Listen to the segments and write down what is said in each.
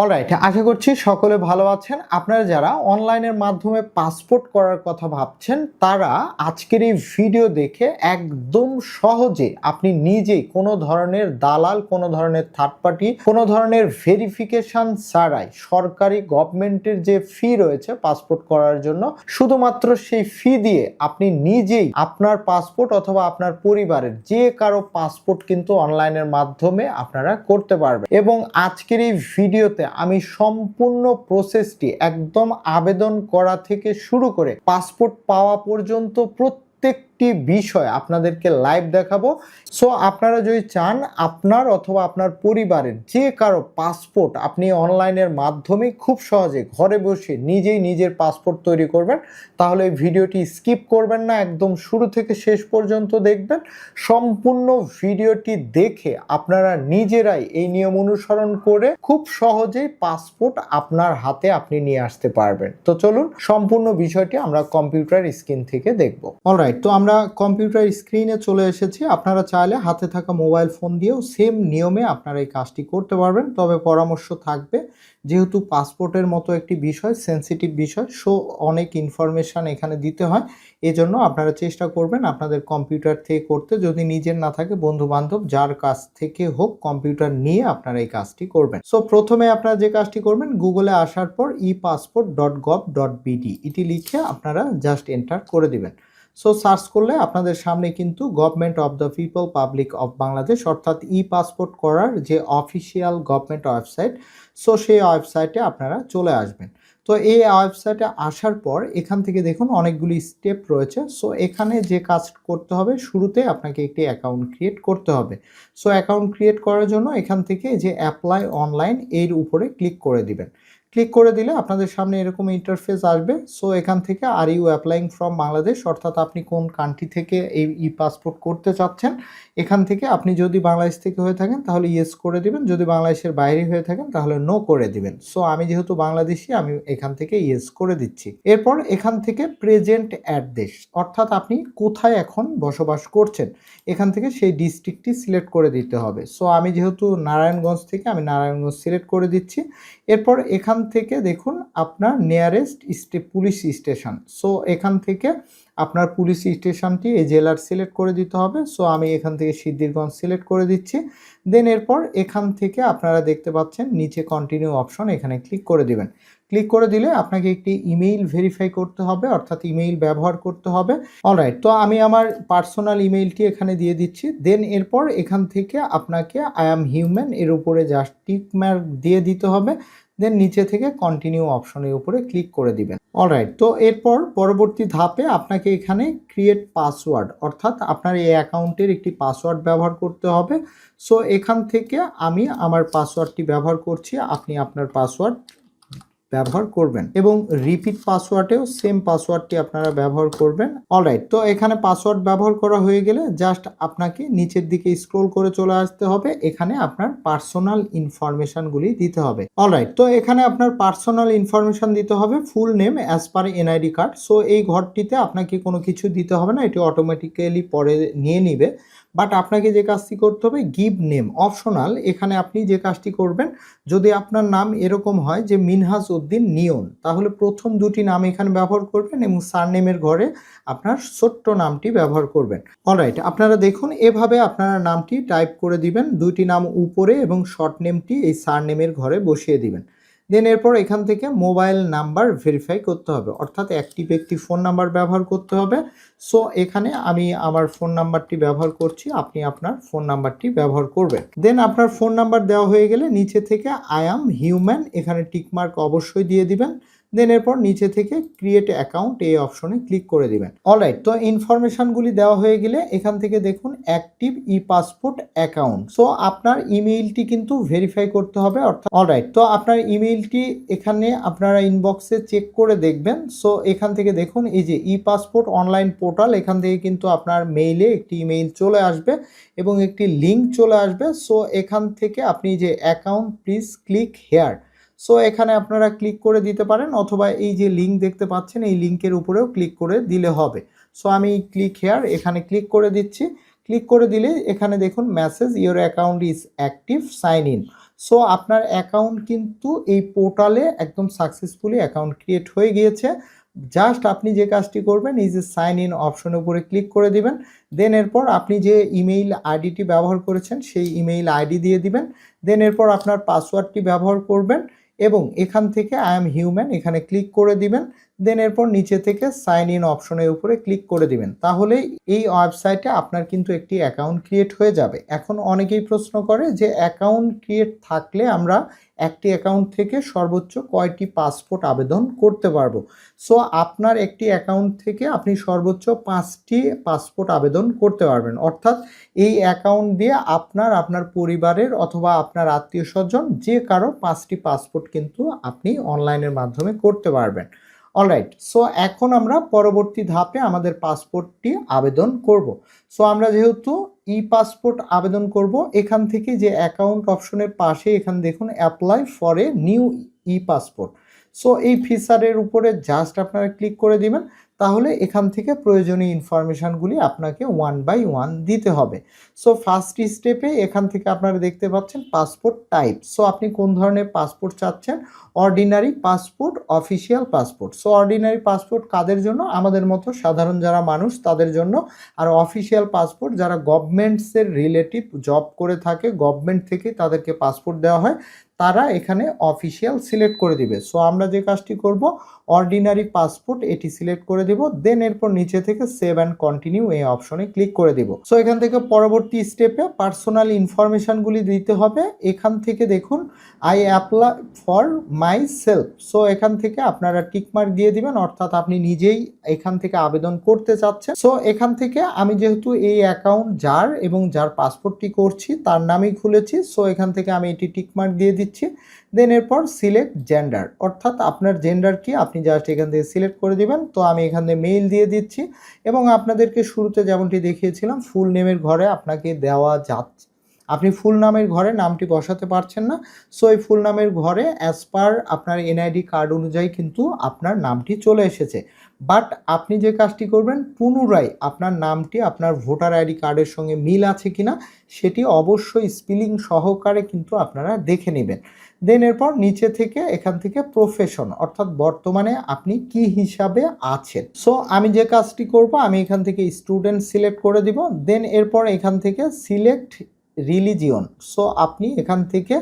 Alright আশা করছি সকলে ভালো আছেন। আপনারা যারা অনলাইনের মাধ্যমে পাসপোর্ট করার কথা ভাবছেন, তারা আজকের এই ভিডিও দেখে একদম সহজে আপনি নিজেই কোনো ধরনের দালাল, কোনো ধরনের থার্ড পার্টি কোনো ধরনের ভেরিফিকেশন ছাড়াই সরকারি গভর্নমেন্টের যে ফি রয়েছে পাসপোর্ট করার জন্য, শুধুমাত্র সেই ফি দিয়ে আপনি নিজেই আপনার পাসপোর্ট অথবা আপনার পরিবারের যে কারও পাসপোর্ট কিন্তু অনলাইনের মাধ্যমে আপনারা করতে পারবেন। এবং আজকের এই ভিডিওতে আমি সম্পূর্ণ প্রসেসটি একদম আবেদন করা থেকে শুরু করে পাসপোর্ট পাওয়া পর্যন্ত প্রত্যেকটি বিষয় আপনাদেরকে লাইভ দেখাবো। সো আপনারা যদি চান আপনার অথবা আপনার পরিবারের যে কারও পাসপোর্ট আপনি অনলাইনের মাধ্যমে খুব সহজে ঘরে বসে নিজেই নিজের পাসপোর্ট তৈরি করবেন, তাহলে ভিডিওটি স্কিপ করবেন না, একদম শুরু থেকে শেষ পর্যন্ত দেখবেন। সম্পূর্ণ ভিডিওটি দেখে আপনারা নিজেরাই এই নিয়ম অনুসরণ করে খুব সহজেই পাসপোর্ট আপনার হাতে আপনি নিয়ে আসতে পারবেন। তো চলুন, সম্পূর্ণ বিষয়টি আমরা কম্পিউটার স্ক্রিন থেকে দেখব। অলরাইট তো আমরা কম্পিউটার স্ক্রিনে চলে এসেছি। আপনারা চাইলে হাতে থাকা মোবাইল ফোন দিয়েও সেম নিয়মে আপনারা এই কাজটি করতে পারবেন। তবে পরামর্শ থাকবে, যেহেতু পাসপোর্টের মতো একটি বিষয়, সেন্সিটিভ বিষয়, সো অনেক ইনফরমেশান এখানে দিতে হয়। এজন্য আপনারা চেষ্টা করবেন আপনাদের কম্পিউটার থেকে করতে। যদি নিজের না থাকে বন্ধু বান্ধব যার কাছ থেকে হোক কম্পিউটার নিয়ে আপনারা এই কাজটি করবেন। সো প্রথমে আপনারা যে কাজটি করবেন, গুগলে আসার পর E passport dot gov dot BD এটি লিখে আপনারা জাস্ট এন্টার করে দিবেন। সো সার্চ করলে আপনাদের সামনে কিন্তু government of the people public of Bangladesh অর্থাৎ ই পাসপোর্ট করার যে অফিসিয়াল গভর্নমেন্ট ওয়েবসাইট সো সেই ওয়েবসাইটে আপনারা চলে আসবেন। তো এই ওয়েবসাইটে আসার পর এখান থেকে দেখুন অনেকগুলি স্টেপ রয়েছে। সো এখানে যে কাজ করতে হবে, শুরুতে আপনাকে একটি অ্যাকাউন্ট ক্রিয়েট করতে হবে। সো অ্যাকাউন্ট ক্রিয়েট করার জন্য এখান থেকে যে অ্যাপ্লাই অনলাইন এর উপরে ক্লিক করে দিবেন। ক্লিক করে দিলে আপনাদের সামনে এরকম ইন্টারফেস আসবে। সো এখান থেকে are you applying from Bangladesh অর্থাৎ আপনি কোন কান্ট্রি থেকে এই ই পাসপোর্ট করতে চাচ্ছেন? এখান থেকে আপনি যদি বাংলাদেশ থেকে হয়ে থাকেন, তাহলে ইয়েস করে দিবেন। যদি বাংলাদেশের বাইরে হয়ে থাকেন, তাহলে নো করে দিবেন। সো আমি যেহেতু বাংলাদেশি, আমি এখান থেকে ইয়েস করে দিচ্ছি। এরপর এখান থেকে প্রেজেন্ট অ্যাড্রেস অর্থাৎ আপনি কোথায় এখন বসবাস করছেন, এখান থেকে সেই ডিস্ট্রিক্টটি সিলেক্ট করে দিতে হবে। সো আমি যেহেতু নারায়ণগঞ্জ থেকে, আমি নারায়ণগঞ্জ সিলেক্ট করে দিচ্ছি। এরপর এখান থেকে দেখুন আপনার nearest stay police station so এখান থেকে আপনার পুলিশ স্টেশনটি এই জেলার সিলেক্ট করে দিতে হবে। সো আমি এখান থেকে সিদ্ধিরগঞ্জ সিলেক্ট করে দিচ্ছি। দেন এরপর এখান থেকে আপনারা দেখতে পাচ্ছেন নিচে কন্টিনিউ অপশন এখানে ক্লিক করে দিবেন। ক্লিক করে দিলে আপনাকে একটি ইমেইল ভেরিফাই করতে হবে, অর্থাৎ ইমেইল ব্যবহার করতে হবে। অলরাইট তো আমি আমার পার্সোনাল ইমেইলটি এখানে দিয়ে দিচ্ছি। দেন এরপর এখান থেকে আপনাকে আই অ্যাম হিউম্যান এর উপরে জাস্ট টিক মার্ক দিয়ে দিতে হবে। দেন নিচে থেকে কন্টিনিউ অপশনের উপরে ক্লিক করে দিবেন। অলরাইট তো এরপর পরবর্তী ধাপে আপনাকে এখানে ক্রিয়েট পাসওয়ার্ড অর্থাৎ আপনার এই অ্যাকাউন্টের একটি পাসওয়ার্ড ব্যবহার করতে হবে। সো এখান থেকে আমি আমার পাসওয়ার্ডটি ব্যবহার করছি, আপনি আপনার পাসওয়ার্ড ব্যবহার করবেন এবং রিপিট পাসওয়ার্ডেও সেম পাসওয়ার্ডটি আপনারা ব্যবহার করবেন। অলরাইট তো এখানে পাসওয়ার্ড ব্যবহার করা হয়ে গেলে জাস্ট আপনাকে নিচের দিকে স্ক্রোল করে চলে আসতে হবে। এখানে আপনার পার্সোনাল ইনফরমেশনগুলি দিতে হবে। অলরাইট তো এখানে আপনার পার্সোনাল ইনফরমেশন দিতে হবে full name as per NID card so এই ঘরটিতে আপনাকে কোনো কিছু দিতে হবে না, এটি অটোমেটিক্যালি পরে নিয়ে নিবে। বাট আপনাকে যে কাজটি করতে হবে গিভ নেম অপশনাল এখানে আপনি যে কাজটি করবেন, যদি আপনার নাম এরকম হয় যে মিনহাজ উদ্দিন নিয়ন, তাহলে প্রথম দুটি নাম এখানে ব্যবহার করবেন এবং সারনেমের ঘরে আপনার ছোট্ট নামটি ব্যবহার করবেন। অলরাইট আপনারা দেখুন, এভাবে আপনারা নামটি টাইপ করে দিবেন, দুইটি নাম উপরে এবং শর্ট নেমটি এই সারনেমের ঘরে বসিয়ে দিবেন। দেন এরপর এখান থেকে মোবাইল নাম্বার ভেরিফাই করতে হবে। অর্থাৎ একটি ব্যক্তি ফোন নাম্বার ব্যবহার করতে হবে। সো এখানে আমি আমার ফোন নাম্বারটি ব্যবহার করছি, আপনি আপনার ফোন নাম্বারটি ব্যবহার করবেন। দেন আপনার ফোন নাম্বার দেওয়া হয়ে গেলে নিচে থেকে আই অ্যাম হিউম্যান এখানে টিকমার্ক অবশ্যই দিয়ে দিবেন। দেন এরপর নিচে থেকে ক্রিয়েট অ্যাকাউন্ট এই অপশনে ক্লিক করে দিবেন। অলরাইট তো ইনফরমেশনগুলি দেওয়া হয়ে গেলে এখান থেকে দেখুন active E passport account so আপনার ইমেইলটি কিন্তু ভেরিফাই করতে হবে, অর্থাৎ অলরাইট তো আপনার ইমেইলটি এখানে আপনারা ইনবক্সে চেক করে দেখবেন। সো এখান থেকে দেখুন এই যে ই পাসপোর্ট অনলাইন পোর্টাল এখান থেকে কিন্তু আপনার মেইলে একটি ইমেইল চলে আসবে এবং একটি লিঙ্ক চলে আসবে। সো এখান থেকে আপনি যে account please click here so এখানে আপনারা ক্লিক করে দিতে পারেন অথবা এই যে লিঙ্ক দেখতে পাচ্ছেন, এই লিঙ্কের উপরেও ক্লিক করে দিলে হবে। সো আমি ক্লিক হেয়ার এখানে ক্লিক করে দিচ্ছি। ক্লিক করে দিলে এখানে দেখুন message your account is active sign in so আপনার অ্যাকাউন্ট কিন্তু এই পোর্টালে একদম সাকসেসফুলি অ্যাকাউন্ট ক্রিয়েট হয়ে গিয়েছে। জাস্ট আপনি যে কাজটি করবেন, এই যে সাইন ইন অপশনের উপরে ক্লিক করে দিবেন। দেন এরপর আপনি যে ইমেইল আইডিটি ব্যবহার করেছেন, সেই ইমেইল আইডি দিয়ে দিবেন। দেন এরপর আপনার পাসওয়ার্ডটি ব্যবহার করবেন। এবং এখান থেকে আই এম হিউম্যান এখানে ক্লিক করে দিবেন। দেন এরপর নিচে থেকে সাইন ইন অপশনের উপরে ক্লিক করে দিবেন। তাহলে এই ওয়েবসাইটে আপনার কিন্তু একটি অ্যাকাউন্ট ক্রিয়েট হয়ে যাবে। এখন অনেকেই প্রশ্ন করে যে অ্যাকাউন্ট ক্রিয়েট থাকলে আমরা একটি অ্যাকাউন্ট থেকে সর্বোচ্চ কয়টি পাসপোর্ট আবেদন করতে পারব? সো আপনার একটি অ্যাকাউন্ট থেকে আপনি সর্বোচ্চ পাঁচটি পাসপোর্ট আবেদন করতে পারবেন। অর্থাৎ এই অ্যাকাউন্ট দিয়ে আপনার আপনার পরিবারের অথবা আপনার আত্মীয় স্বজন যে কারও পাঁচটি পাসপোর্ট কিন্তু আপনি অনলাইনের মাধ্যমে করতে পারবেন। অলরাইট সো এখন আমরা পরবর্তী ধাপে আমাদের পাসপোর্টটি আবেদন করব। সো আমরা যেহেতু ই পাসপোর্ট আবেদন করব, এখান থেকে যে অ্যাকাউন্ট অপশনের পাশে এখানে দেখুন apply for a new E passport so এই ফিচারের উপরে জাস্ট আপনারা ক্লিক করে দিবেন। তাহলে এখান থেকে প্রয়োজনীয় ইনফরমেশানগুলি আপনাকে ওয়ান বাই ওয়ান দিতে হবে। সো ফার্স্ট স্টেপে এখান থেকে আপনারা দেখতে পাচ্ছেন পাসপোর্ট টাইপ সো আপনি কোন ধরনের পাসপোর্ট চাচ্ছেন? Ordinary passport official passport so ordinary passport কাদের জন্য? আমাদের মতো সাধারণ যারা মানুষ, তাদের জন্য। আর অফিসিয়াল পাসপোর্ট যারা গভর্নমেন্টসের রিলেটিভ জব করে থাকে গভর্নমেন্ট থেকে তাদেরকে পাসপোর্ট দেওয়া হয়। তারা এখানে অফিসিয়াল সিলেক্ট করে দিবে। সো আমরা যে কাজটি করব অর্ডিনারি পাসপোর্ট এটি সিলেক্ট করে দিব দেন এরপর নিচে থেকে সেভ অ্যান্ড কন্টিনিউ এই অপশনে ক্লিক করে দিব। সো এখান থেকে পরবর্তী স্টেপে পার্সোনাল ইনফরমেশনগুলি দিতে হবে। এখান থেকে দেখুন I apply for myself so এখান থেকে আপনারা টিকমার্ক দিয়ে দিবেন, অর্থাৎ আপনি নিজেই এখান থেকে আবেদন করতে চাচ্ছেন। সো এখান থেকে আমি যেহেতু এই অ্যাকাউন্ট যার এবং যার পাসপোর্টটি করছি, তার নামেই খুলেছি। সো এখান থেকে আমি এটি টিকমার্ক দিয়ে দিচ্ছি। দেন এরপর সিলেক্ট জেন্ডার অর্থাৎ আপনার জেন্ডার কি, আপনি জাস্ট এখান থেকে সিলেক্ট করে দিবেন। তো আমি এখান থেকে মেইল দিয়ে দিচ্ছি এবং আপনাদেরকে শুরুতে যেমনটি দেখিয়েছিলাম ফুল নেমের ঘরে আপনাকে দেওয়া যাচ্ছে। আপনি ফুল নামের ঘরে নামটি বসাতে পারছেন না। সো এই ফুল নামের ঘরে অ্যাজ পার আপনার এনআইডি কার্ড অনুযায়ী কিন্তু আপনার নামটি চলে এসেছে। বাট আপনি যে কাজটি করবেন, পুনরায় আপনার নামটি, আপনার ভোটার আইডি কার্ডের সঙ্গে মিল আছে কিনা, সেটি অবশ্যই স্পেলিং সহকারে কিন্তু আপনারা দেখে নেবেন। দেন এরপর নিচে থেকে, এখান থেকে প্রফেশন অর্থাৎ বর্তমানে আপনি কি হিসাবে আছেন। সো আমি যে কাজটি করব, আমি এখান থেকে স্টুডেন্ট সিলেক্ট করে দিব। দেন এরপর এখান থেকে সিলেক্ট রিলিজিয়ন সো আপনি এখান থেকে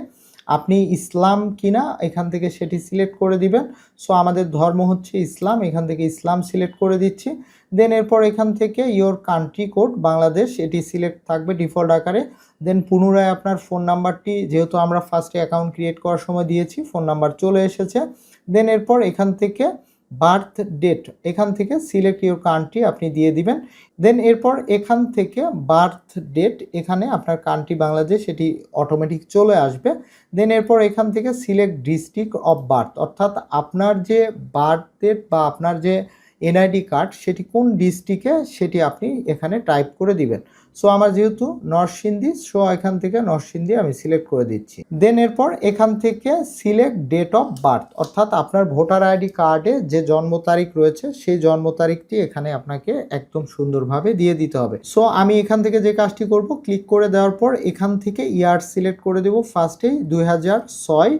আপনি ইসলাম কিনা এখান থেকে সেটি সিলেক্ট করে দিবেন। সো, আমাদের ধর্ম হচ্ছে ইসলাম, এখান থেকে ইসলাম সিলেক্ট করে দিচ্ছি। দেন এরপর এখান থেকে ইয়োর কান্ট্রি কোড বাংলাদেশ, এটি সিলেক্ট থাকবে ডিফল্ট আকারে। দেন পুনরায় আপনার ফোন নাম্বারটি, যেহেতু আমরা ফার্স্টে অ্যাকাউন্ট ক্রিয়েট করার সময় দিয়েছি, ফোন নাম্বার চলে এসেছে। দেন এরপর এখান থেকে বার্থ ডেট, এখান থেকে সিলেক্ট ইউর কান্ট্রি আপনি দিয়ে দিবেন। দেন এরপর এখান থেকে বার্থ ডেট, এখানে আপনার কান্ট্রি বাংলাদেশ এটি অটোমেটিক চলে আসবে। দেন এরপর এখান থেকে সিলেক্ট ডিস্ট্রিক্ট অফ বার্থ, অর্থাৎ আপনার যে বার্থ ডেট বা আপনার যে এনআইডি কার্ড, সেটি কোন ডিস্ট্রিক্টে, সেটি আপনি এখানে টাইপ করে দিবেন। সো আমার যেহেতু নরসিংদী সো এখান থেকে নরসিংদী আমি সিলেক্ট করে দিচ্ছি। দেন এরপর এখান থেকে সিলেক্ট ডেট অফ বার্থ অর্থাৎ আপনার ভোটার আইডি কার্ডে যে জন্ম তারিখ রয়েছে, সেই জন্ম তারিখটি এখানে আপনাকে একদম সুন্দরভাবে দিয়ে দিতে হবে। সো আমি এখান থেকে যে কাজটি করব ক্লিক করে দেওয়ার পর এখান থেকে ইয়ার সিলেক্ট করে দেব। ফার্স্টেই দুই হাজার ছয়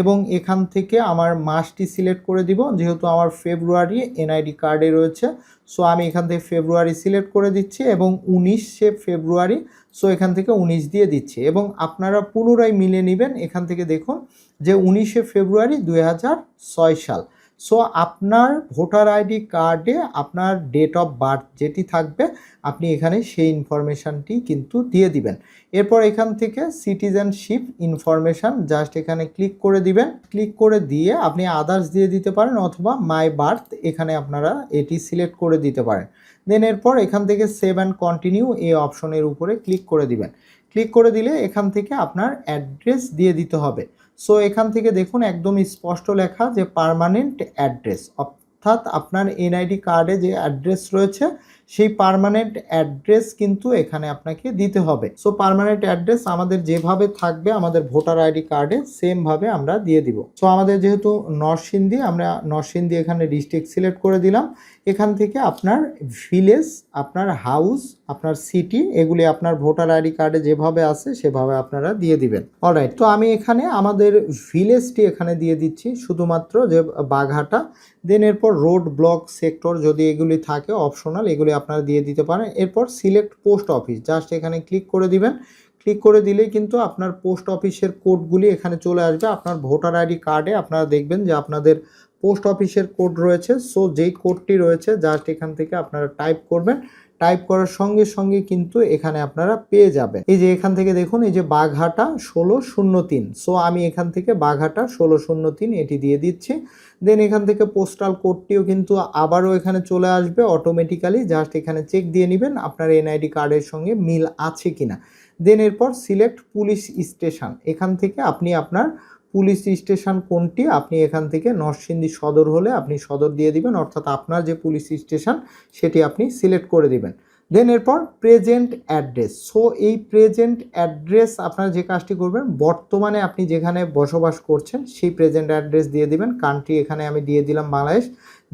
এবং এখান থেকে আমার মাসটি সিলেক্ট করে দিব, যেহেতু আমার ফেব্রুয়ারি এনআইডি কার্ডে রয়েছে। সো আমি এখান থেকে ফেব্রুয়ারি সিলেক্ট করে দিচ্ছি এবং উনিশে ফেব্রুয়ারি সো এখান থেকে উনিশ দিয়ে দিচ্ছি। এবং আপনারা পুনরায় মিলে নেবেন এখান থেকে দেখুন যে উনিশে ফেব্রুয়ারি দুই হাজার ছয় সাল। সো আপনার ভোটার আইডি কার্ডে আপনার ডেট অফ বার্থ যেটি থাকবে, আপনি এখানে সেই ইনফরমেশানটি কিন্তু দিয়ে দিবেন। এরপর এখান থেকে সিটিজেনশিপ ইনফরমেশান জাস্ট এখানে ক্লিক করে দিবেন। ক্লিক করে দিয়ে আপনি আদার্স দিয়ে দিতে পারেন অথবা মাই বার্থ এখানে আপনারা এটি সিলেক্ট করে দিতে পারেন। দেন এরপর এখান থেকে সেভ অ্যান্ড কন্টিনিউ এই অপশনের উপরে ক্লিক করে দিবেন। ক্লিক করে দিলে এখান থেকে আপনার অ্যাড্রেস দিয়ে দিতে হবে। সো এখান থেকে দেখুন একদম স্পষ্ট লেখা যে পার্মানেন্ট অ্যাড্রেস অর্থাৎ আপনার এনআইডি কার্ডে যে অ্যাড্রেস রয়েছে, সেই পার্মানেন্ট অ্যাড্রেস কিন্তু এখানে আপনাকে দিতে হবে। সো পার্মানেন্ট অ্যাড্রেস আমাদের যেভাবে থাকবে, আমাদের ভোটার আইডি কার্ডে সেম ভাবে আমরা দিয়ে দিব। সো আমাদের যেহেতু নরসিংদী, আমরা নরসিংদী এখানে ডিস্ট্রিক্ট সিলেক্ট করে দিলাম। এখান থেকে আপনার ভিলেজ, আপনার হাউস, আপনার সিটি, এগুলি আপনার ভোটার আইডি কার্ডে যেভাবে আছে, সেভাবে আপনারা দিয়ে দিবেন। অলরাইট তো আমি এখানে আমাদের ভিলেজটি এখানে দিয়ে দিচ্ছি। শুধুমাত্র যে বাঘাটা দেন এরপর রোড ব্লক সেক্টর যদি এগুলি থাকে অপশনাল এগুলি আপনারা দিয়ে দিতে পারেন। এরপর সিলেক্ট পোস্ট অফিস জাস্ট এখানে ক্লিক করে দিবেন। ক্লিক করে দিলেই কিন্তু আপনার পোস্ট অফিসের কোডগুলি এখানে চলে আসবে। আপনার ভোটার আইডি কার্ডে আপনারা দেখবেন যে আপনাদের পোস্ট অফিসের কোড রয়েছে। সো, যেই কোডটি রয়েছে, জাস্ট এখান থেকে আপনারা টাইপ করবেন। টাইপ করার সঙ্গে সঙ্গে কিন্তু এখানে আপনারা পেয়ে যাবেন। এই যে এখান থেকে দেখুন, এই যে বাঘাটা ষোলো শূন্য তিন। সো, আমি এখান থেকে বাঘাটা ষোলো শূন্য তিন এটি দিয়ে দিচ্ছি। দেন এখান থেকে পোস্টাল কোডটিও কিন্তু আবারও এখানে চলে আসবে অটোমেটিক্যালি। জাস্ট এখানে চেক দিয়ে নেবেন আপনার এনআইডি কার্ডের সঙ্গে মিল আছে কিনা। দেন এরপর সিলেক্ট পুলিশ স্টেশন। এখান থেকে আপনি আপনার পুলিশ স্টেশন কোনটি? আপনি এখান থেকে নরসিংদী সদর হলে আপনি সদর দিয়ে দিবেন, অর্থাৎ আপনার যে পুলিশ স্টেশন সেটি আপনি সিলেক্ট করে দিবেন। দেন এরপর প্রেজেন্ট অ্যাড্রেস। সো এই প্রেজেন্ট অ্যাড্রেস আপনারা যে কাজটি করবেন, বর্তমানে আপনি যেখানে বসবাস করছেন সেই প্রেজেন্ট অ্যাড্রেস দিয়ে দিবেন। কান্ট্রি এখানে আমি দিয়ে দিলাম বাংলাদেশ।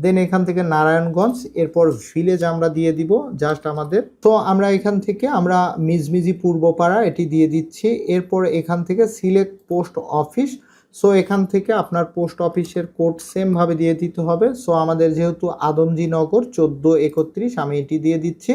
দেন এখান থেকে নারায়ণগঞ্জ, এরপর ভিলেজ আমরা দিয়ে দিব, জাস্ট আমাদের। তো আমরা এখান থেকে আমরা মিজমিজি পূর্বপাড়া এটি দিয়ে দিচ্ছি। এরপর এখান থেকে সিলেক্ট পোস্ট অফিস। সো এখান থেকে আপনার পোস্ট অফিসের কোড সেমভাবে দিয়ে দিতে হবে। সো আমাদের যেহেতু আদমজি নগর চোদ্দ একত্রিশ আমি এটি দিয়ে দিচ্ছি।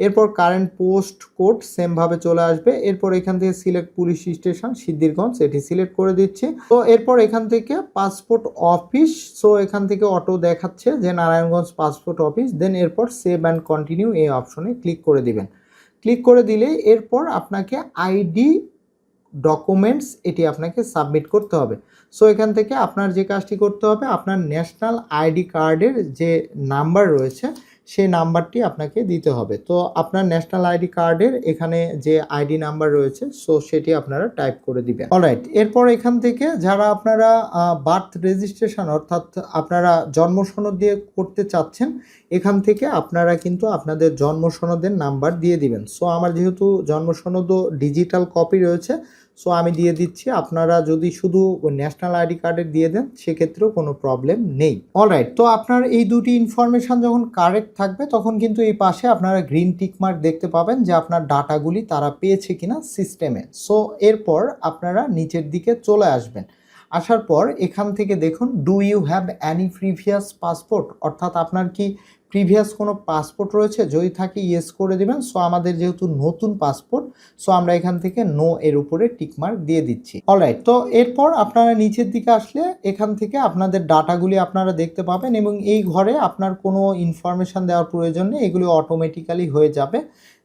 এরপর কারেন্ট পোস্ট কোড সেমভাবে চলে আসবে। এরপর এখান থেকে সিলেক্ট পুলিশ স্টেশন সিদ্ধিরগঞ্জ, এটি সিলেক্ট করে দিচ্ছি। তো এরপর এখান থেকে পাসপোর্ট অফিস সো এখান থেকে অটো দেখাচ্ছে যে নারায়ণগঞ্জ পাসপোর্ট অফিস দেন এরপর সেভ অ্যান্ড কন্টিনিউ এই অপশনে ক্লিক করে দিবেন। ক্লিক করে দিলে এরপর আপনাকে আইডি ডকুমেন্টস এটি আপনাকে সাবমিট করতে হবে। সো এখান থেকে আপনার যে কাজটি করতে হবে, আপনার ন্যাশনাল আইডি কার্ডের যে নাম্বার রয়েছে সেই নাম্বারটি আপনাকে দিতে হবে। তো আপনার ন্যাশনাল আইডি কার্ডের এখানে যে আইডি নাম্বার রয়েছে সো সেটি আপনারা টাইপ করে দিবেন। অলরাইট এরপর এখান থেকে যারা আপনারা বার্থ রেজিস্ট্রেশন অর্থাৎ আপনারা জন্ম সনদ দিয়ে করতে চাচ্ছেন, এখান থেকে আপনারা কিন্তু আপনাদের জন্ম সনদের নাম্বার দিয়ে দিবেন। সো আমার যেহেতু জন্ম সনদও ডিজিটাল কপি রয়েছে সো আমি দিয়ে দিচ্ছি। আপনারা যদি শুধু ন্যাশনাল আইডি কার্ডের দিয়ে দেন, সেক্ষেত্রেও কোনো প্রবলেম নেই। অলরাইট তো আপনার এই দুটি ইনফরমেশন যখন কারেক্ট থাকবে, তখন কিন্তু এই পাশে আপনারা গ্রিন টিক মার্ক দেখতে পাবেন যে আপনার ডাটাগুলি তারা পেয়েছে কিনা সিস্টেমে সো এরপর আপনারা নিচের দিকে চলে আসবেন। আসার পর এখান থেকে দেখুন do you have any previous passport অর্থাৎ আপনার কি প্রিভিয়াস কোনো পাসপোর্ট রয়েছে, যদি থাকে ইয়েস করে দিবেন। সো আমাদের যেহেতু নতুন পাসপোর্ট সো আমরা এখান থেকে নো এর উপরে টিকমার্ক দিয়ে দিচ্ছি। অলরাইট তো এরপর আপনারা নিচের দিকে আসলে এখান থেকে আপনাদের ডাটাগুলি আপনারা দেখতে পাবেন এবং এই ঘরে আপনার কোনো ইনফরমেশান দেওয়ার প্রয়োজন নেই, এগুলি অটোমেটিক্যালি হয়ে যাবে।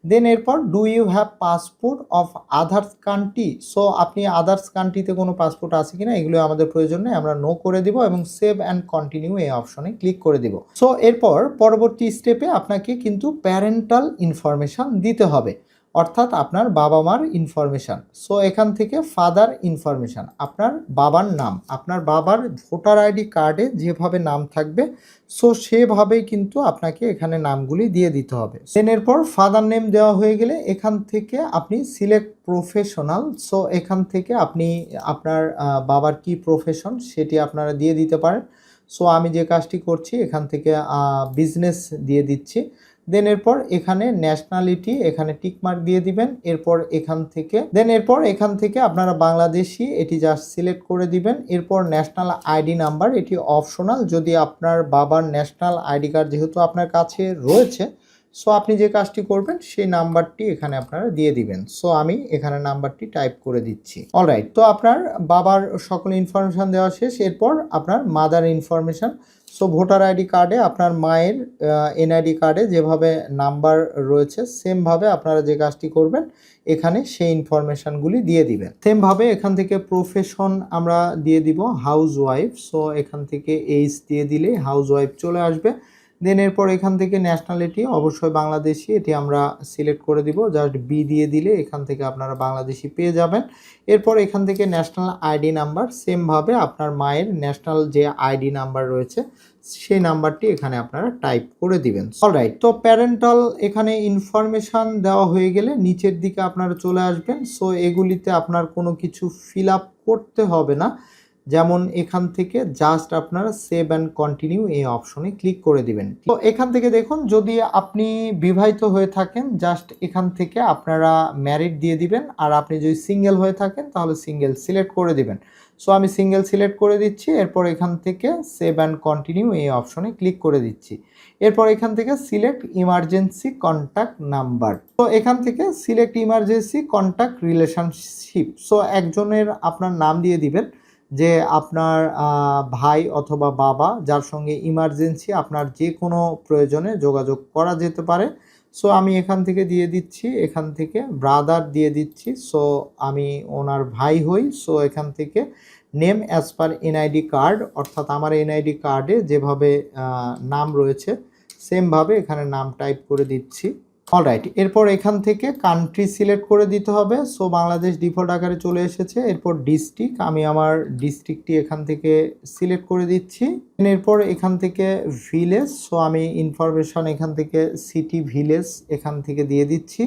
দেন এরপর do you have passport of others country so আপনি আদার্স কান্ট্রিতে কোনো পাসপোর্ট আছে কিনা, এগুলো আমাদের প্রয়োজন নেই, আমরা নো করে দিব এবং সেভ অ্যান্ড কন্টিনিউ এই অপশনে ক্লিক করে দিব। সো এরপর পরবর্তী স্টেপে আপনাকে কিন্তু প্যারেন্টাল ইনফরমেশান দিতে হবে। অর্থাৎ আপনার বাবা মার ইনফরমেশান সো এখান থেকে ফাদার ইনফরমেশান আপনার বাবার নাম, আপনার বাবার ভোটার আইডি কার্ডে যেভাবে নাম থাকবে সো সেভাবেই কিন্তু আপনাকে এখানে নামগুলি দিয়ে দিতে হবে। দেন এরপর ফাদার নেম দেওয়া হয়ে গেলে এখান থেকে আপনি সিলেক্ট প্রফেশনাল সো এখান থেকে আপনি আপনার বাবার কি প্রফেশন সেটি আপনারা দিয়ে দিতে পারেন। সো আমি যে কাজটি করছি, এখান থেকে বিজনেস দিয়ে দিচ্ছি। দেন এরপর এখানে ন্যাশনালিটি এখানে টিকমার্ক দিয়ে দিবেন। এরপর এখান থেকে দেন এরপর এখান থেকে আপনারা বাংলাদেশি, এটি জাস্ট সিলেক্ট করে দিবেন। এরপর ন্যাশনাল আইডি নাম্বার এটি অপশনাল যদি আপনার বাবার ন্যাশনাল আইডি কার্ড যেহেতু আপনার কাছে রয়েছে সো আপনি যে কাজটি করবেন, সেই নাম্বারটি এখানে আপনারা দিয়ে দিবেন। সো আমি এখানে নাম্বারটি টাইপ করে দিচ্ছি। অলরাইট তো আপনার বাবার সকল ইনফরমেশন দেওয়া শেষ। এরপর আপনার mother information so voter ID কার্ডে আপনার মায়ের এনআইডি কার্ডে যেভাবে নাম্বার রয়েছে সেমভাবে আপনারা যে কাজটি করবেন, এখানে সেই ইনফরমেশনগুলি দিয়ে দিবেন। সেমভাবে এখান থেকে প্রফেশন আমরা দিয়ে দিব হাউস ওয়াইফ সো এখান থেকে এইজ দিয়ে দিলে হাউস ওয়াইফ চলে আসবে। দেন এরপর এখান থেকে ন্যাশনালিটি অবশ্যই বাংলাদেশি, এটি আমরা সিলেক্ট করে দিব। জাস্ট বি দিয়ে দিলে এখান থেকে আপনারা বাংলাদেশি পেয়ে যাবেন। এরপর এখান থেকে ন্যাশনাল আইডি নাম্বার সেমভাবে আপনার মায়ের ন্যাশনাল যে আইডি নাম্বার রয়েছে, সেই নাম্বারটি এখানে আপনারা টাইপ করে দিবেন। অলরাইট তো প্যারেন্টাল এখানে ইনফরমেশন দেওয়া হয়ে গেলে নিচের দিকে আপনারা চলে আসবেন। সো এগুলিতে আপনার কোনো কিছু ফিল করতে হবে না। যেমন এখান থেকে জাস্ট আপনারা সেভ অ্যান্ড কন্টিনিউ এই অপশনে ক্লিক করে দিবেন। তো এখান থেকে দেখুন, যদি আপনি বিবাহিত হয়ে থাকেন জাস্ট এখান থেকে আপনারা ম্যারিড দিয়ে দিবেন, আর আপনি যদি সিঙ্গেল হয়ে থাকেন, তাহলে সিঙ্গেল সিলেক্ট করে দিবেন। সো আমি সিঙ্গেল সিলেক্ট করে দিচ্ছি, এরপর এখান থেকে সেভ অ্যান্ড কন্টিনিউ এই অপশনে ক্লিক করে দিচ্ছি। এরপর এখান থেকে সিলেক্ট ইমার্জেন্সি কন্ট্যাক্ট নাম্বার তো এখান থেকে select emergency contact relationship so একজনের আপনার নাম দিয়ে দিবেন যে আপনার ভাই অথবা বাবা যার সঙ্গে ইমার্জেন্সি আপনার যে কোনো প্রয়োজনে যোগাযোগ করা যেতে পারে। সো আমি এখান থেকে দিয়ে দিচ্ছি, এখান থেকে ব্রাদার দিয়ে দিচ্ছি। সো আমি ওনার ভাই হই। সো এখান থেকে name as per NID card অর্থাৎ আমার এনআইডি কার্ডে যেভাবে নাম রয়েছে সেমভাবে এখানে নাম টাইপ করে দিচ্ছি। অলরাইট এরপর এখান থেকে কান্ট্রি সিলেক্ট করে দিতে হবে। সো বাংলাদেশ ডিফল্ট আকারে চলে এসেছে। এরপর ডিস্ট্রিক্ট আমি আমার ডিস্ট্রিক্টটি এখান থেকে সিলেক্ট করে দিচ্ছি। এরপর এখান থেকে ভিলেজ সো আমি ইনফরমেশন এখান থেকে সিটি ভিলেজ এখান থেকে দিয়ে দিচ্ছি।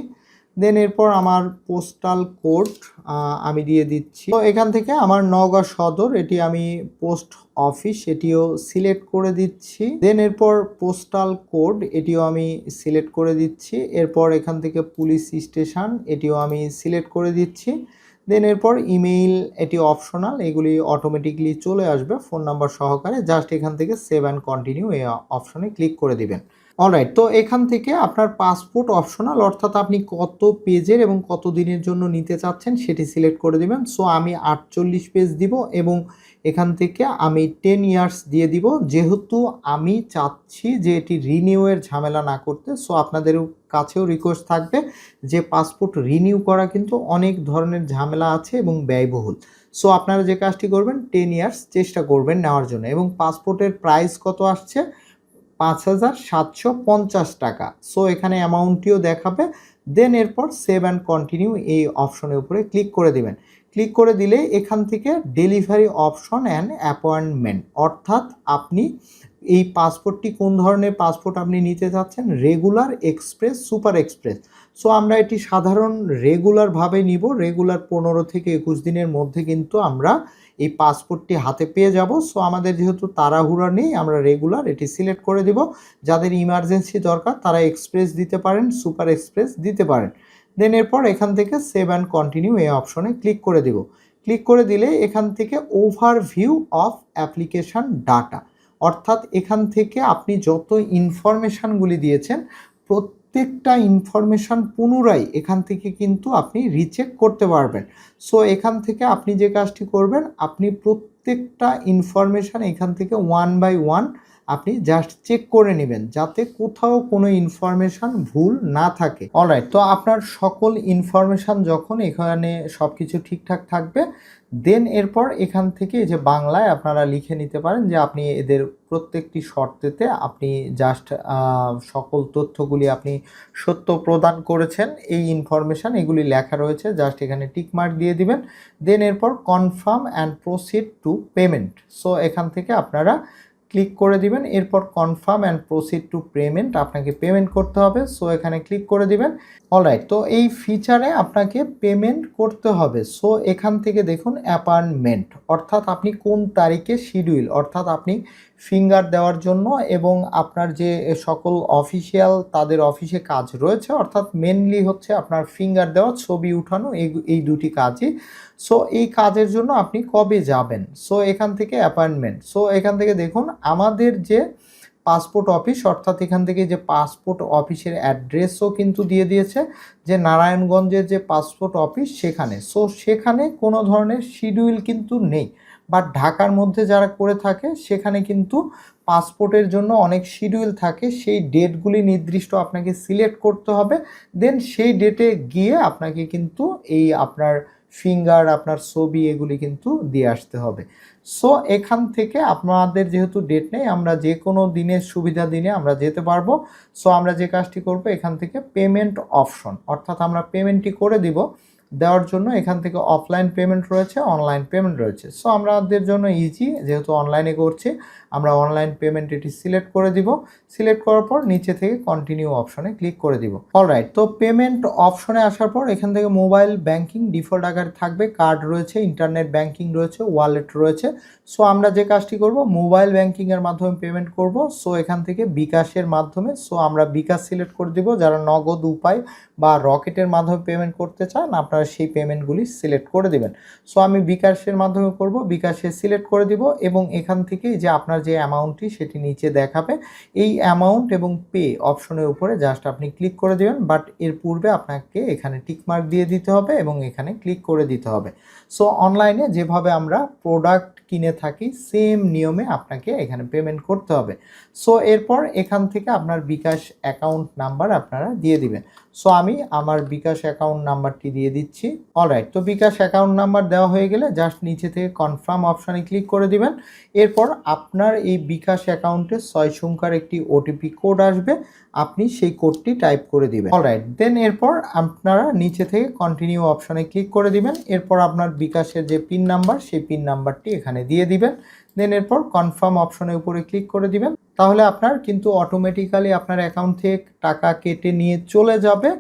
দেন এরপর আমার পোস্টাল কোড আমি দিয়ে দিচ্ছি। তো এখান থেকে আমার নওগাঁ সদর, এটি আমি পোস্ট অফিস এটিও সিলেক্ট করে দিচ্ছি। দেন এরপর পোস্টাল কোড এটিও আমি সিলেক্ট করে দিচ্ছি। এরপর এখান থেকে পুলিশ স্টেশন এটিও আমি সিলেক্ট করে দিচ্ছি। দেন এরপর ইমেইল এটি অপশনাল এগুলি অটোমেটিকলি চলে আসবে ফোন নাম্বার সহকারে। জাস্ট এখান থেকে সেভ অ্যান্ড কন্টিনিউ এই অপশনে ক্লিক করে দিবেন। অলরাইট তো এখান থেকে আপনার পাসপোর্ট অপশনাল অর্থাৎ আপনি কত পেজের এবং কত দিনের জন্য নিতে চাচ্ছেন সেটি সিলেক্ট করে দিবেন। সো আমি আটচল্লিশ পেজ দিব এবং এখান থেকে আমি টেন ইয়ার্স দিয়ে দিব। যেহেতু আমি চাচ্ছি যে এটি রিনিউয়ের ঝামেলা না করতে সো আপনাদের কাছেও রিকোয়েস্ট থাকবে যে পাসপোর্ট রিনিউ করা কিন্তু অনেক ধরনের ঝামেলা আছে এবং ব্যয়বহুল। সো আপনারা যে কাজটি করবেন টেন ইয়ার্স চেষ্টা করবেন নেওয়ার জন্য এবং পাসপোর্টের প্রাইস কত আসছে? পাঁচ হাজার সাতশো পঞ্চাশ টাকা। সো এখানে অ্যামাউন্টটিও দেখাবে। দেন এরপর সেভ অ্যান্ড কন্টিনিউ এই অপশনের উপরে ক্লিক করে দিবেন। ক্লিক করে দিলে এখান থেকে ডেলিভারি অপশন অ্যান্ড অ্যাপয়েন্টমেন্ট অর্থাৎ আপনি এই পাসপোর্টটি কোন ধরনের পাসপোর্ট আপনি নিতে চাচ্ছেন? Regular express super express so আমরা এটি সাধারণ রেগুলারভাবে নিব। রেগুলার পনেরো থেকে একুশ দিনের মধ্যে কিন্তু আমরা এই পাসপোর্টটি হাতে পেয়ে যাব। সো আমাদের যেহেতু তাড়াহুড়া নেই, আমরা রেগুলার এটি সিলেক্ট করে দিব। যাদের ইমার্জেন্সি দরকার, তারা এক্সপ্রেস দিতে পারেন সুপার এক্সপ্রেস দিতে পারেন। দেন এরপর এখান থেকে সেভ অ্যান্ড কন্টিনিউ এই অপশনে ক্লিক করে দিব। ক্লিক করে দিলে এখান থেকে ওভারভিউ অফ অ্যাপ্লিকেশন ডাটা অর্থাৎ এখান থেকে আপনি যত ইনফরমেশানগুলি দিয়েছেন প্রত্যেকটা ইনফরমেশান পুনরায় এখান থেকে কিন্তু আপনি রিচেক করতে পারবেন। সো এখান থেকে আপনি যে কাজটি করবেন, আপনি প্রত্যেকটা ইনফরমেশান এখান থেকে ওয়ান বাই ওয়ান আপনি জাস্ট চেক করে নেবেন যাতে কোথাও কোনো ইনফরমেশান ভুল না থাকে। অলরাইট তো আপনার সকল ইনফরমেশান যখন এখানে সব কিছু ঠিকঠাক থাকবে দেন এরপর এখান থেকে যে বাংলায় আপনারা লিখে নিতে পারেন যে আপনি এদের প্রত্যেকটি শর্তেতে আপনি জাস্ট সকল তথ্যগুলি আপনি সত্য প্রদান করেছেন, এই ইনফরমেশান এগুলি লেখা রয়েছে জাস্ট এখানে টিকমার্ক দিয়ে দিবেন। দেন এরপর confirm and proceed to payment so এখান থেকে আপনারা ক্লিক করে দিবেন, এরপর confirm and proceed to payment আপনাকে পেমেন্ট করতে হবে। সো এখানে ক্লিক করে দিবেন। অলরাইট তো এই ফিচারে আপনাকে পেমেন্ট করতে হবে। সো এখান থেকে দেখুন অ্যাপয়েন্টমেন্ট অর্থাৎ আপনি কোন তারিখে শিডিউল অর্থাৎ আপনি ফিঙ্গার দেওয়ার জন্য এবং আপনার যে সকল অফিসিয়াল তাদের অফিসে কাজ রয়েছে, অর্থাৎ মেনলি হচ্ছে আপনার ফিঙ্গার দেওয়া, ছবি উঠানো, এই এই দুটি কাজই। সো এই কাজের জন্য আপনি কবে যাবেন? সো এখান থেকে অ্যাপয়েন্টমেন্ট সো এখান থেকে দেখুন, আমাদের যে পাসপোর্ট অফিস, অর্থাৎ এখান থেকে যে পাসপোর্ট অফিসের অ্যাড্রেসও কিন্তু দিয়ে দিয়েছে, যে নারায়ণগঞ্জের যে পাসপোর্ট অফিস সেখানে। সো সেখানে কোনো ধরনের শিডিউল কিন্তু নেই। বাট ঢাকার মধ্যে যারা করে থাকে, সেখানে কিন্তু পাসপোর্টের জন্য অনেক শিডিউল থাকে। সেই ডেটগুলি নির্দিষ্ট আপনাকে সিলেক্ট করতে হবে। দেন সেই ডেটে গিয়ে আপনাকে কিন্তু এই আপনার ফিঙ্গার, আপনার ছবি, এগুলি কিন্তু দিয়ে আসতে হবে। সো এখান থেকে আপনাদের যেহেতু ডেট নেই, আমরা যে কোনো দিনের সুবিধা দিনে আমরা যেতে পারব। সো আমরা যে কাজটি করব, এখান থেকে পেমেন্ট অপশন অর্থাৎ আমরা পেমেন্টটি করে দিব। দেওয়ার জন্য এখান থেকে অফলাইন পেমেন্ট রয়েছে অনলাইন পেমেন্ট রয়েছে। সো আমাদের জন্য ইজি যেহেতু অনলাইনে করছি, আমরা অনলাইন পেমেন্ট এটি সিলেক্ট করে দিব। সিলেক্ট করার পর নিচে থেকে কন্টিনিউ অপশনে ক্লিক করে দিব। অলরাইট তো পেমেন্ট অপশনে আসার পর এখান থেকে মোবাইল ব্যাংকিং ডিফল্ট আকারে থাকবে কার্ড রয়েছে ইন্টারনেট ব্যাংকিং রয়েছে ওয়ালেট রয়েছে। সো আমরা যে কাজটি করব মোবাইল ব্যাংকিংয়ের মাধ্যমে পেমেন্ট করব। সো এখান থেকে বিকাশের মাধ্যমে সো আমরা বিকাশ সিলেক্ট করে দিব। যারা নগদ উপায় বা রকেটের মাধ্যমে পেমেন্ট করতে চান, আপনারা সেই পেমেন্টগুলি সিলেক্ট করে দেবেন। সো আমি বিকাশের মাধ্যমে করব, বিকাশে সিলেক্ট করে দিব এবং এখান থেকে যে আপনার যে অ্যামাউন্টটি সেটি নিচে দেখাবে। এই অ্যামাউন্ট এবং পে অপশনের উপরে জাস্ট আপনি ক্লিক করে দেবেন বাট এর পূর্বে আপনাকে এখানে টিকমার্ক দিয়ে দিতে হবে এবং এখানে ক্লিক করে দিতে হবে। সো অনলাইনে যেভাবে আমরা প্রোডাক্ট কিনে থাকি সেম নিয়মে আপনাকে এখানে পেমেন্ট করতে হবে। সো এরপর এখান থেকে আপনার বিকাশ অ্যাকাউন্ট নাম্বার আপনারা দিয়ে দিবেন। সো আমি আমার বিকাশ অ্যাকাউন্ট নাম্বারটি দিয়ে দিচ্ছি। অলরাইট তো বিকাশ অ্যাকাউন্ট নাম্বার দেওয়া হয়ে গেলে জাস্ট নিচে থেকে কনফার্ম অপশানে ক্লিক করে দিবেন। এরপর আপনার এই বিকাশ অ্যাকাউন্টে ছয় সংখ্যার একটি ওটিপি কোড আসবে। আপনি সেই কোডটি টাইপ করে দিবেন। অলরাইট দেন এরপর আপনারা নিচে থেকে কন্টিনিউ অপশানে ক্লিক করে দিবেন। এরপর আপনার বিকাশের যে পিন নাম্বার সেই পিন নাম্বারটি এখানে দিয়ে দিবেন। দেন এরপর কনফার্ম অপশনের উপরে ক্লিক করে দিবেন। তাহলে আপনার কিন্তু অটোমেটিক্যালি আপনার অ্যাকাউন্ট থেকে টাকা কেটে নিয়ে চলে যাবে।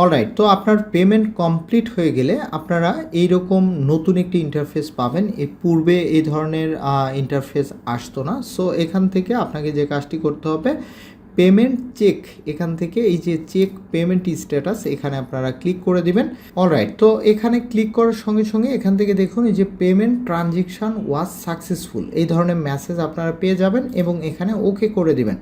অলরাইট তো আপনার পেমেন্ট কমপ্লিট হয়ে গেলে আপনারা এইরকম নতুন একটি ইন্টারফেস পাবেন। এর পূর্বে এই ধরনের ইন্টারফেস আসতো না। সো এখান থেকে আপনাকে যে কাজটি করতে হবে পেমেন্ট চেক, এখান থেকে এই যে চেক পেমেন্ট স্ট্যাটাস, এখানে আপনারা ক্লিক করে দিবেন। অলরাইট তো এখানে ক্লিক করার সঙ্গে সঙ্গে এখান থেকে দেখুন এই যে পেমেন্ট ট্রানজেকশন ওয়াজ সাকসেসফুল। এই ধরনের মেসেজ আপনারা পেয়ে যাবেন এবং এখানে ওকে করে দিবেন।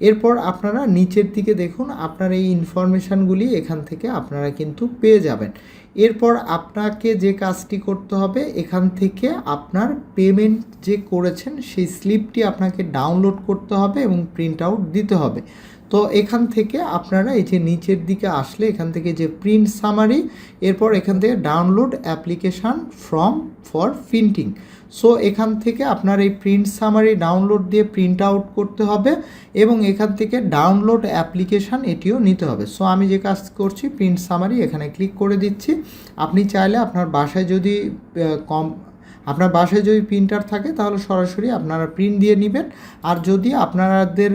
এরপর আপনারা নিচের দিকে দেখুন, আপনার এই ইনফরমেশানগুলি এখান থেকে আপনারা কিন্তু পেয়ে যাবেন। এরপর আপনাকে যে কাজটি করতে হবে, এখান থেকে আপনার পেমেন্ট যে করেছেন, সেই স্লিপটি আপনাকে ডাউনলোড করতে হবে এবং প্রিন্ট আউট দিতে হবে। তো এখান থেকে আপনারা এই যে নিচের দিকে আসলে, এখান থেকে যে প্রিন্ট সামারি এরপর এখান থেকে download application from for printing so এখান থেকে আপনার এই প্রিন্ট সামারি ডাউনলোড দিয়ে প্রিন্ট আউট করতে হবে এবং এখান থেকে ডাউনলোড অ্যাপ্লিকেশান এটিও নিতে হবে। সো আমি যে কাজ করছি প্রিন্ট সামারি এখানে ক্লিক করে দিচ্ছি। আপনি চাইলে আপনার বাসায় যদি কম, আপনার বাসায় যদি প্রিন্টার থাকে, তাহলে সরাসরি আপনারা প্রিন্ট দিয়ে নেবেন। আর যদি আপনাদের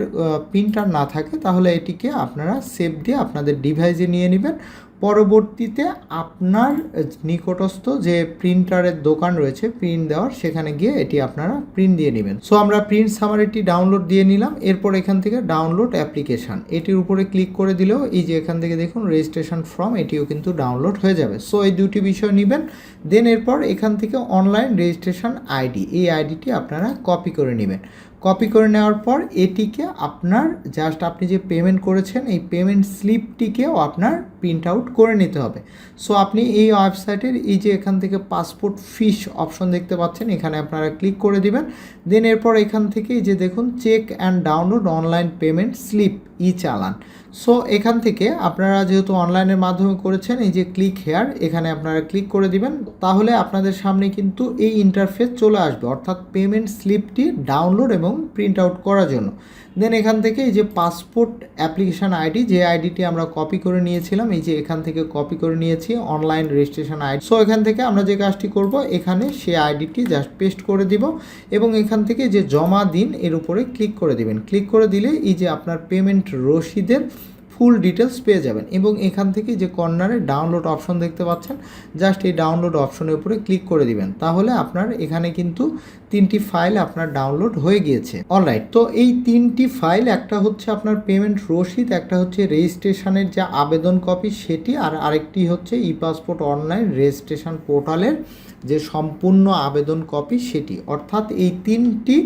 প্রিন্টার না থাকে, তাহলে এটিকে আপনারা সেভ দিয়ে আপনাদের ডিভাইসে নিয়ে নেবেন। পরবর্তীতে আপনার নিকটস্থ যে প্রিন্টারের দোকান রয়েছে, প্রিন্ট দেওয়ার, সেখানে গিয়ে এটি আপনারা প্রিন্ট দিয়ে নেবেন। সো আমরা প্রিন্ট সামারিটি ডাউনলোড দিয়ে নিলাম। এরপর এখান থেকে ডাউনলোড অ্যাপ্লিকেশান। এটির উপরে ক্লিক করে দিলেও এই যে এখান থেকে দেখুন রেজিস্ট্রেশন ফর্ম এটিও কিন্তু ডাউনলোড হয়ে যাবে। সো এই দুটি বিষয় নেবেন। দেন এরপর এখান থেকে অনলাইন রেজিস্ট্রেশন আইডি এই আইডিটি আপনারা কপি করে নেবেন। কপি করে নেওয়ার পর এটিকে আপনার জাস্ট আপনি যে পেমেন্ট করেছেন, এই পেমেন্ট স্লিপটিকেও আপনার প্রিন্ট আউট করে নিতে হবে। সো আপনি এই ওয়েবসাইটের এই যে এখান থেকে পাসপোর্ট ফিস অপশন দেখতে পাচ্ছেন, এখানে আপনারা ক্লিক করে দিবেন। দেন এরপর এখান থেকে যে দেখুন check and download online payment slip E challan so এখান থেকে আপনারা যেহেতু অনলাইনের মাধ্যমে করেছেন, এই যে ক্লিক হেয়ার এখানে আপনারা ক্লিক করে দিবেন। তাহলে আপনাদের সামনে কিন্তু এই ইন্টারফেস চলে আসবে, অর্থাৎ পেমেন্ট স্লিপটি ডাউনলোড এবং প্রিন্ট আউট করার জন্য। দেন এখান থেকে এই যে পাসপোর্ট অ্যাপ্লিকেশান আইডি যে আইডিটি আমরা কপি করে নিয়েছিলাম, এই যে এখান থেকে কপি করে নিয়েছি অনলাইন রেজিস্ট্রেশন আইডি সো এখান থেকে আমরা যে কাজটি করব, এখানে সে আইডিটি জাস্ট পেস্ট করে দিব এবং এখান থেকে যে জমা দিন, এর উপরে ক্লিক করে দিবেন। ক্লিক করে দিলে এই যে আপনার পেমেন্ট রসিদের ফুল ডিটেলস পেয়ে যাবেন এবং এখান থেকে যে কর্নারে ডাউনলোড অপশন দেখতে পাচ্ছেন জাস্ট এই ডাউনলোড অপশনের উপরে ক্লিক করে দিবেন। তাহলে আপনার এখানে কিন্তু তিনটি ফাইল আপনার ডাউনলোড হয়ে গিয়েছে। অলরাইট তো এই তিনটি ফাইল, একটা হচ্ছে আপনার পেমেন্ট রসিদ, একটা হচ্ছে রেজিস্ট্রেশনের যে আবেদন কপি সেটি, আর আরেকটি হচ্ছে ই পাসপোর্ট অনলাইন রেজিস্ট্রেশন পোর্টালের যে সম্পূর্ণ আবেদন কপি সেটি। অর্থাৎ এই তিনটি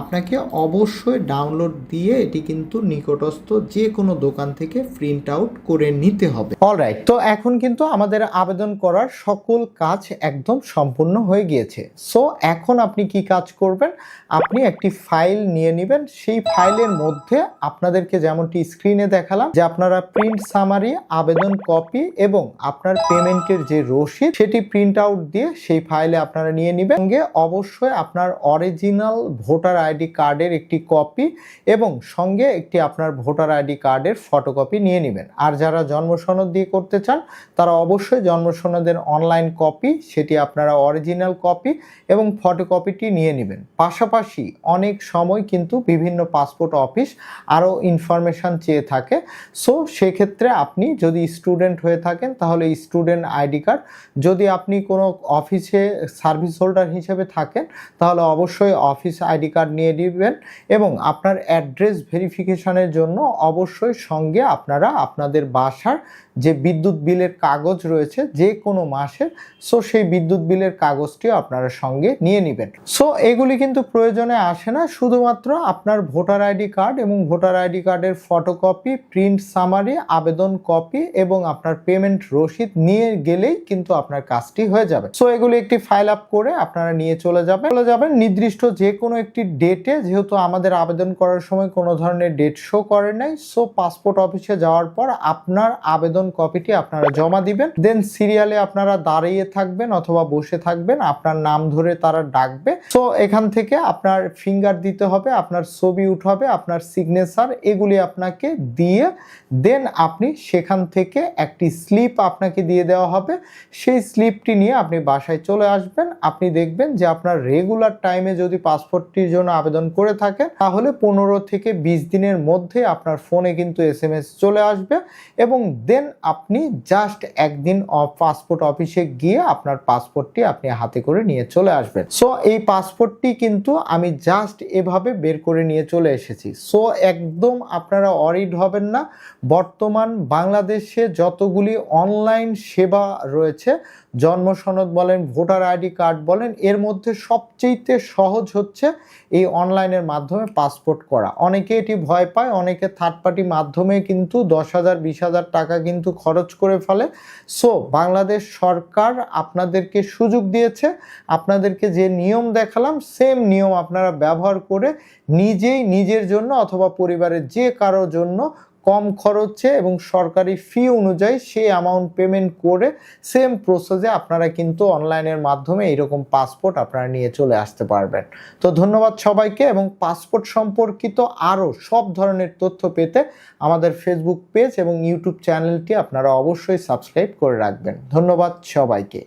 আপনাকে অবশ্যই ডাউনলোড দিয়ে এটি কিন্তু নিকটস্থ যে কোনো দোকান থেকে প্রিন্ট আউট করে নিতে হবে। অলরাইট তো এখন কিন্তু আমাদের আবেদন করার সকল কাজ একদম সম্পূর্ণ হয়ে গিয়েছে। সো এখন আপনি কি কাজ করবেন, আপনি একটি ফাইল নিয়ে নেবেন। সেই ফাইলের মধ্যে আপনাদেরকে যেমনটি স্ক্রিনে দেখালাম, যে আপনারা প্রিন্ট সামারি আবেদন কপি এবং আপনার পেমেন্টের যে রসিদ, সেটি প্রিন্ট আউট দিয়ে সেই ফাইলে আপনারা নিয়ে নেবেন। সঙ্গে অবশ্যই আপনার অরিজিনাল ভোটার আইডি কার্ডের একটি কপি এবং সঙ্গে একটি আপনার ভোটার আইডি কার্ডের ফটোকপি নিয়ে নেবেন। আর যারা জন্ম সনদ দিয়ে করতে চান, তারা অবশ্যই জন্ম সনদের অনলাইন কপি সেটি আপনারা অরিজিনাল কপি এবং ফটোকপিটি নিয়ে নেবেন। পাশাপাশি অনেক সময় কিন্তু বিভিন্ন পাসপোর্ট অফিস আরও ইনফরমেশান চেয়ে থাকে। সো, সেক্ষেত্রে আপনি যদি স্টুডেন্ট হয়ে থাকেন, তাহলে স্টুডেন্ট আইডি কার্ড। যদি আপনি কোনো অফিসে সার্ভিস হোল্ডার হিসেবে থাকেন, তাহলে অবশ্যই অফিস আইডি কার্ড নিয়ে নেবেন এবং আপনার অ্যাড্রেস ভেরিফিকেশনের জন্য অবশ্যই সঙ্গে আপনারা আপনাদের বাসার যে বিদ্যুৎ বিলের কাগজ রয়েছে, যে কোনো মাসের, সো সেই বিদ্যুৎ বিলের কাগজটিও আপনারা সঙ্গে নিয়ে নেবেন। সো এগুলি কিন্তু প্রয়োজনে আসে না। শুধুমাত্র আপনার ভোটার আইডি কার্ড এবং ভোটার আইডি কার্ডের ফটোকপি, প্রিন্ট সামারি, আবেদন কপি এবং আপনার পেমেন্ট রসিদ নিয়ে গেলেই কিন্তু আপনার কাজটি হয়ে যাবে। সো এগুলি একটি ফাইল আপ করে আপনারা নিয়ে চলে যাবেন। চলে যাবেন নির্দিষ্ট যে কোনো একটি ডেটে যেহেতু আমাদের আবেদন করার সময় কোনো ধরনের ডেট শো করে নাই। সো পাসপোর্ট অফিসে যাওয়ার পর আপনার আবেদন কপিটি আপনারা জমা দিবেন। দেন সিরিয়ালে আপনারা দাঁড়িয়ে থাকবেন অথবা বসে থাকবেন। আপনার নাম ধরে তারা ডাকবে। সো এখান থেকে আপনার ফিঙ্গার দিতে হবে, আপনার ছবি উঠাবে, আপনার সিগনেচার এগুলি আপনাকে দিয়ে দেন আপনি সেখান থেকে একটি স্লিপ আপনাকে দিয়ে দেওয়া হবে। সেই স্লিপটি নিয়ে আপনি বাসায় চলে আসবেন, আপনি দেখবেন যে আপনার রেগুলার টাইমে যদি পাসপোর্টটির জন্য আবেদন করে থাকেন, তাহলে পনেরো থেকে বিশ দিনের মধ্যে আপনার ফোনে কিন্তু এস এম এস চলে আসবে এবং দেন আপনি জাস্ট একদিন পাসপোর্ট অফিসে গিয়ে আপনার পাসপোর্টটি আপনি হাতে করে নিয়ে চলে আসবেন। সো এই পাসপোর্টটি কিন্তু আমি জাস্ট এভাবে বের করে নিয়ে চলে এসেছি। সো একদম আপনারা অরিড হবেন না। বর্তমান বাংলাদেশে যতগুলি অনলাইন সেবা রয়েছে জন্ম সনদ বলেন, ভোটার আইডি কার্ড বলেন, এর মধ্যে সবচেয়েতে সহজ হচ্ছে এই অনলাইনের মাধ্যমে পাসপোর্ট করা। অনেকে এটি ভয় পায়, অনেকে থার্ড পার্টি মাধ্যমে কিন্তু দশ হাজার, বিশ হাজার টাকা কিন্তু খরচ করে ফেলে। সো বাংলাদেশ সরকার আপনাদেরকে সুযোগ দিয়েছে, আপনাদেরকে যে নিয়ম দেখালাম সেম নিয়ম আপনারা ব্যবহার করে নিজেই নিজের জন্য অথবা পরিবারের যে কারোর জন্য কম খরচে এবং সরকারি ফি অনুযায়ী সেই অ্যামাউন্ট পেমেন্ট করে সেম প্রসেসে আপনারা কিন্তু অনলাইনের মাধ্যমে এরকম পাসপোর্ট আপনারা নিয়ে চলে আসতে পারবেন। তো ধন্যবাদ সবাইকে এবং পাসপোর্ট সম্পর্কিত আরও সব ধরনের তথ্য পেতে আমাদের ফেসবুক পেজ এবং ইউটিউব চ্যানেলটি আপনারা অবশ্যই সাবস্ক্রাইব করে রাখবেন। ধন্যবাদ সবাইকে।